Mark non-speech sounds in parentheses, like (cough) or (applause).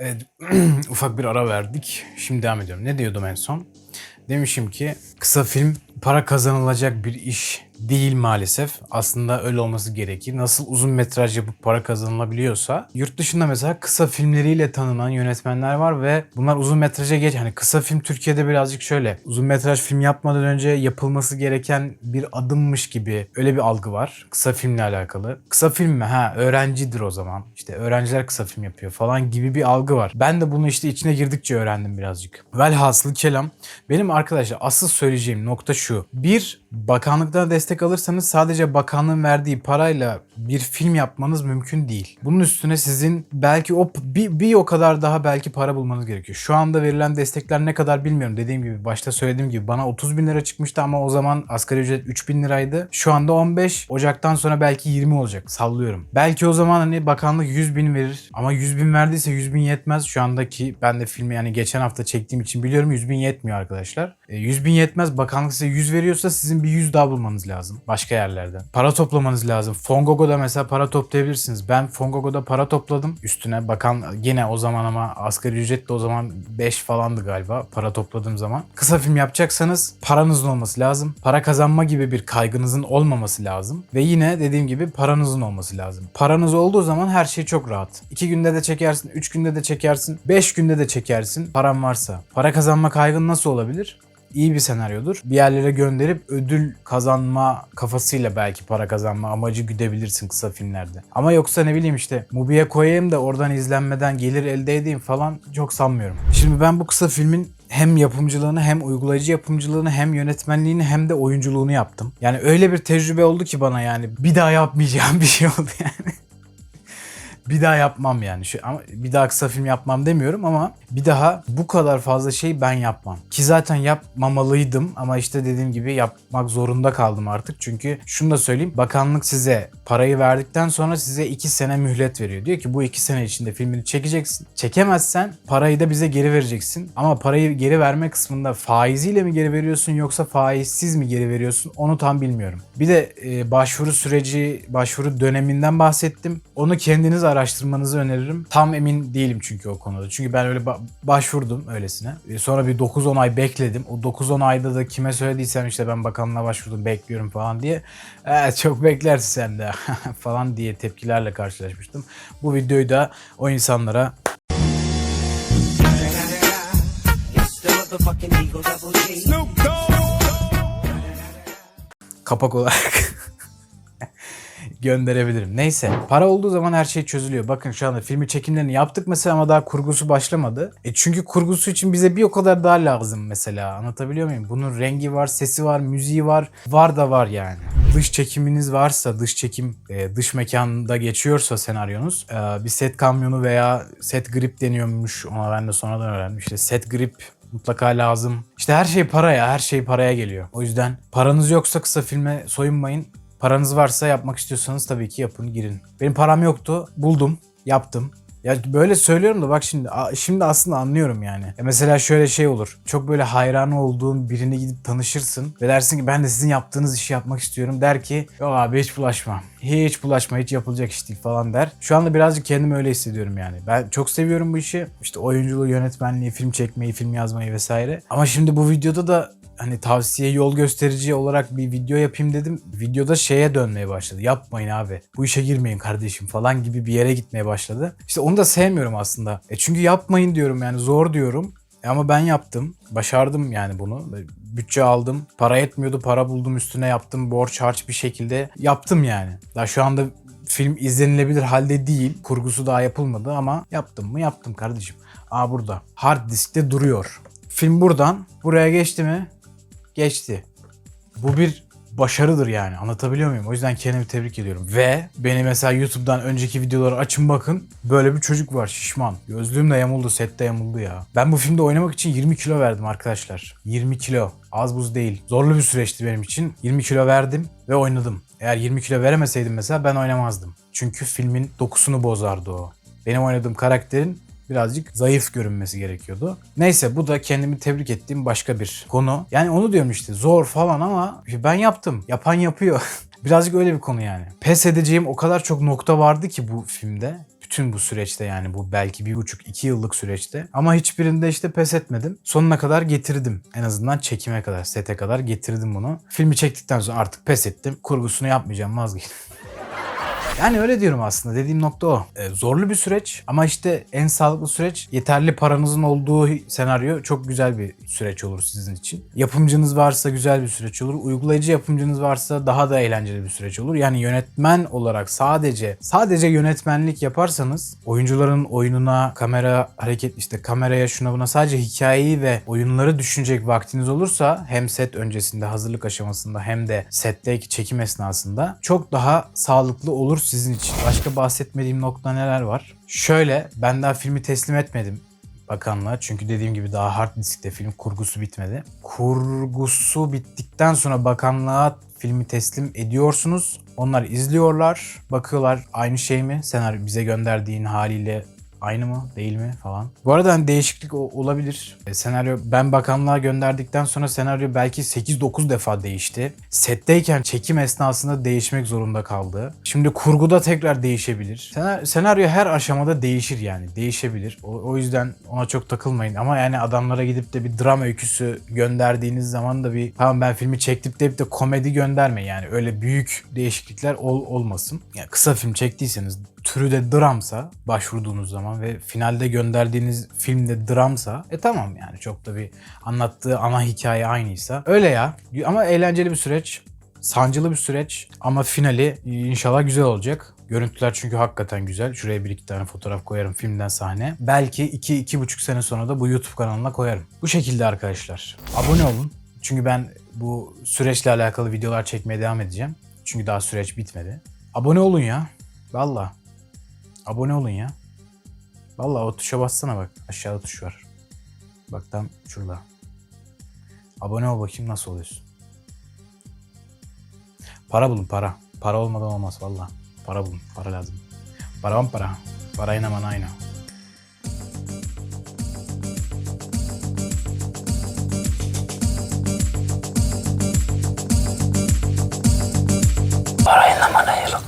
Evet, (clears throat) ufak bir ara verdik. Şimdi devam ediyorum. Ne diyordum en son? Demişim ki kısa film para kazanılacak bir iş değil maalesef. Aslında öyle olması gerekir. Nasıl uzun metraj yapıp para kazanılabiliyorsa yurt dışında mesela kısa filmleriyle tanınan yönetmenler var ve bunlar uzun metraja geç. Hani kısa film Türkiye'de birazcık şöyle. Uzun metraj film yapmadan önce yapılması gereken bir adımmış gibi öyle bir algı var. Kısa filmle alakalı. Kısa film mi? Ha öğrencidir o zaman. İşte öğrenciler kısa film yapıyor falan gibi bir algı var. Ben de bunu işte içine girdikçe öğrendim birazcık. Velhasıl kelam benim arkadaşlar asıl söyleyeceğim nokta şu. Bir bakanlıktan destek alırsanız sadece bakanlığın verdiği parayla bir film yapmanız mümkün değil. Bunun üstüne sizin belki o bir, bir o kadar daha belki para bulmanız gerekiyor. Şu anda verilen destekler ne kadar bilmiyorum. Dediğim gibi başta söylediğim gibi bana 30 bin lira çıkmıştı ama o zaman asgari ücret 3 bin liraydı. Şu anda 15. Ocaktan sonra belki 20 olacak. Sallıyorum. Belki o zaman hani bakanlık 100 bin verir. Ama 100 bin verdiyse 100 bin yetmez. Şu andaki ben de filmi yani geçen hafta çektiğim için biliyorum 100 bin yetmiyor arkadaşlar. E, 100 bin yetmez. Bakanlık size 100 veriyorsa sizin bir 100 daha bulmanız lazım. Başka yerlerden. Para toplamanız lazım. Fongogo'da mesela para toplayabilirsiniz. Ben Fongogo'da para topladım. Üstüne bakan yine o zaman ama asgari ücret de o zaman 5 falandı galiba para topladığım zaman. Kısa film yapacaksanız paranızın olması lazım. Para kazanma gibi bir kaygınızın olmaması lazım. Ve yine dediğim gibi paranızın olması lazım. Paranız olduğu zaman her şey çok rahat. 2 günde de çekersin, 3 günde de çekersin, 5 günde de çekersin paran varsa. Para kazanma kaygın nasıl olabilir? İyi bir senaryodur. Bir yerlere gönderip ödül kazanma kafasıyla belki para kazanma amacı güdebilirsin kısa filmlerde. Ama yoksa ne bileyim işte Mubi'ye koyayım da oradan izlenmeden gelir elde edeyim falan çok sanmıyorum. Şimdi ben bu kısa filmin hem yapımcılığını hem uygulayıcı yapımcılığını hem yönetmenliğini hem de oyunculuğunu yaptım. Yani öyle bir tecrübe oldu ki bana yani bir daha yapmayacağım (laughs) bir şey oldu yani bir daha yapmam yani. Şu, ama bir daha kısa film yapmam demiyorum ama bir daha bu kadar fazla şey ben yapmam. Ki zaten yapmamalıydım ama işte dediğim gibi yapmak zorunda kaldım artık. Çünkü şunu da söyleyeyim. Bakanlık size parayı verdikten sonra size 2 sene mühlet veriyor. Diyor ki bu 2 sene içinde filmini çekeceksin. Çekemezsen parayı da bize geri vereceksin. Ama parayı geri verme kısmında faiziyle mi geri veriyorsun yoksa faizsiz mi geri veriyorsun onu tam bilmiyorum. Bir de e, başvuru süreci, başvuru döneminden bahsettim. Onu kendiniz araştırmanızı öneririm. Tam emin değilim çünkü o konuda. Çünkü ben öyle ba- başvurdum öylesine. E, Sonra bir 9-10 ay bekledim. O 9-10 ayda da kime söylediysem işte ben bakanlığa başvurdum bekliyorum falan diye. "Ee, çok beklersin sen de (laughs) falan diye tepkilerle karşılaşmıştım. Bu videoyu da o insanlara kapak olarak gönderebilirim. Neyse. Para olduğu zaman her şey çözülüyor. Bakın şu anda filmi çekimlerini yaptık mesela ama daha kurgusu başlamadı. E çünkü kurgusu için bize bir o kadar daha lazım mesela. Anlatabiliyor muyum? Bunun rengi var, sesi var, müziği var. Var da var yani. Dış çekiminiz varsa, dış çekim e, dış mekanda geçiyorsa senaryonuz e, bir set kamyonu veya set grip deniyormuş. Ona ben de sonradan öğrendim. İşte set grip mutlaka lazım. İşte her şey paraya, her şey paraya geliyor. O yüzden paranız yoksa kısa filme soyunmayın. Paranız varsa yapmak istiyorsanız tabii ki yapın, girin. Benim param yoktu, buldum, yaptım. Ya böyle söylüyorum da bak şimdi şimdi aslında anlıyorum yani. Ya mesela şöyle şey olur. Çok böyle hayran olduğun birini gidip tanışırsın ve dersin ki ben de sizin yaptığınız işi yapmak istiyorum. Der ki yok abi hiç bulaşma. Hiç bulaşma hiç yapılacak iş değil falan der. Şu anda birazcık kendimi öyle hissediyorum yani. Ben çok seviyorum bu işi. İşte oyunculuğu, yönetmenliği, film çekmeyi, film yazmayı vesaire. Ama şimdi bu videoda da hani tavsiye yol gösterici olarak bir video yapayım dedim. Videoda şeye dönmeye başladı. Yapmayın abi. Bu işe girmeyin kardeşim falan gibi bir yere gitmeye başladı. İşte onu da sevmiyorum aslında. E çünkü yapmayın diyorum yani zor diyorum. E ama ben yaptım. Başardım yani bunu. Bütçe aldım. Para yetmiyordu. Para buldum üstüne yaptım. Borç harç bir şekilde yaptım yani. Daha şu anda film izlenilebilir halde değil. Kurgusu daha yapılmadı ama yaptım mı yaptım kardeşim. Aa burada. Hard diskte duruyor. Film buradan buraya geçti mi? Geçti. Bu bir başarıdır yani. Anlatabiliyor muyum? O yüzden kendimi tebrik ediyorum. Ve beni mesela YouTube'dan önceki videoları açın bakın. Böyle bir çocuk var şişman. Gözlüğüm de yamuldu, sette yamuldu ya. Ben bu filmde oynamak için 20 kilo verdim arkadaşlar. 20 kilo. Az buz değil. Zorlu bir süreçti benim için. 20 kilo verdim ve oynadım. Eğer 20 kilo veremeseydim mesela ben oynamazdım. Çünkü filmin dokusunu bozardı o. Benim oynadığım karakterin birazcık zayıf görünmesi gerekiyordu. Neyse bu da kendimi tebrik ettiğim başka bir konu. Yani onu diyorum işte zor falan ama ben yaptım. Yapan yapıyor. (laughs) birazcık öyle bir konu yani. Pes edeceğim o kadar çok nokta vardı ki bu filmde. bütün bu süreçte yani bu belki bir buçuk iki yıllık süreçte. Ama hiçbirinde işte pes etmedim. Sonuna kadar getirdim. En azından çekime kadar, sete kadar getirdim bunu. Filmi çektikten sonra artık pes ettim. Kurgusunu yapmayacağım vazgeçtim. (laughs) Yani öyle diyorum aslında. Dediğim nokta o. Ee, zorlu bir süreç ama işte en sağlıklı süreç yeterli paranızın olduğu senaryo çok güzel bir süreç olur sizin için. Yapımcınız varsa güzel bir süreç olur. Uygulayıcı yapımcınız varsa daha da eğlenceli bir süreç olur. Yani yönetmen olarak sadece sadece yönetmenlik yaparsanız oyuncuların oyununa, kamera hareket işte kameraya şuna buna sadece hikayeyi ve oyunları düşünecek vaktiniz olursa hem set öncesinde hazırlık aşamasında hem de setteki çekim esnasında çok daha sağlıklı olur sizin için. Başka bahsetmediğim nokta neler var? Şöyle ben daha filmi teslim etmedim bakanlığa. Çünkü dediğim gibi daha hard diskte film kurgusu bitmedi. Kurgusu bittikten sonra bakanlığa filmi teslim ediyorsunuz. Onlar izliyorlar, bakıyorlar aynı şey mi? Senaryo bize gönderdiğin haliyle aynı mı değil mi falan. Bu arada hani değişiklik olabilir. E, senaryo ben bakanlığa gönderdikten sonra senaryo belki 8-9 defa değişti. Setteyken çekim esnasında değişmek zorunda kaldı. Şimdi kurguda tekrar değişebilir. Senar- senaryo her aşamada değişir yani. Değişebilir. O, o yüzden ona çok takılmayın. Ama yani adamlara gidip de bir dram öyküsü gönderdiğiniz zaman da bir tamam ben filmi çektim deyip de komedi gönderme yani. Öyle büyük değişiklikler ol- olmasın. Yani kısa film çektiyseniz türü de dramsa başvurduğunuz zaman ve finalde gönderdiğiniz filmde dramsa e tamam yani çok da bir anlattığı ana hikaye aynıysa öyle ya ama eğlenceli bir süreç sancılı bir süreç ama finali inşallah güzel olacak. Görüntüler çünkü hakikaten güzel. Şuraya bir iki tane fotoğraf koyarım filmden sahne. Belki iki, iki buçuk sene sonra da bu YouTube kanalına koyarım. Bu şekilde arkadaşlar. Abone olun. Çünkü ben bu süreçle alakalı videolar çekmeye devam edeceğim. Çünkü daha süreç bitmedi. Abone olun ya. Valla. Abone olun ya. Vallahi o tuşa bassana bak. Aşağıda tuş var. Bak tam şurada. Abone ol bakayım nasıl oluyorsun. Para bulun para. Para olmadan olmaz valla. Para bulun. Para lazım. Para on para. Para Parayla bana aynı. Parayla bana